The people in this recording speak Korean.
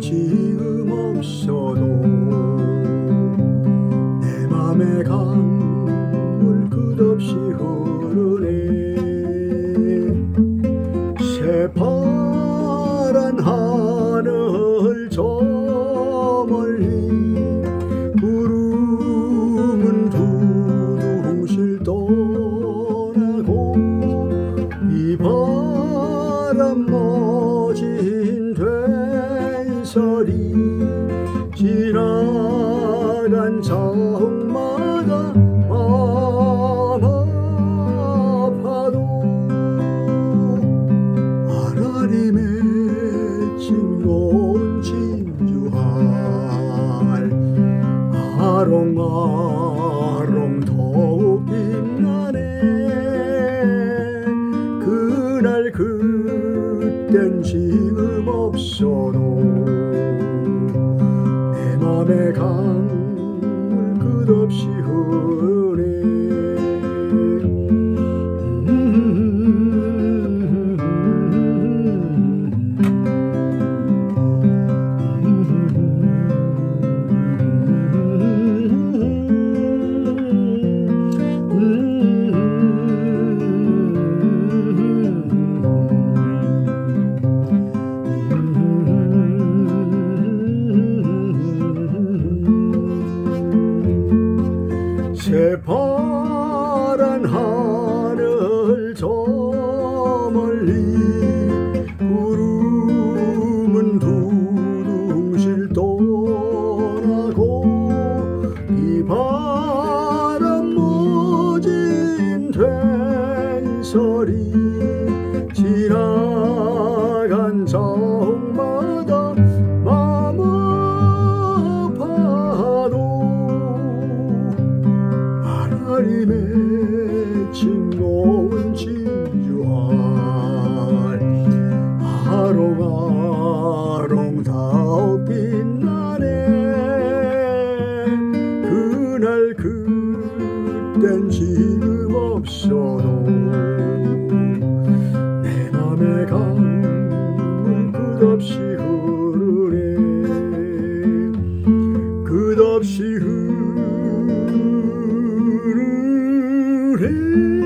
지음 없어도 내 맘에 강물 끝없이 흐르네. 새파란 하늘 저 멀리 구름은 두둥실 떠나고 이 바람 지나간 정마다 마음 아파도 아라리 맺힌 온 진주할 아롱아롱 더욱 빛나네. 그날 그땐 지금 없어도 내 맘에 강 물끝 새파란 하늘 저 멀리 구름은 두둥실 떠 맺힘에 진주할 아롱아롱 다 빛나네. 그날 그땐 지금 없어도 내 맘에 강물 없이 흐르네. 끝없이 흐르네. Hooray!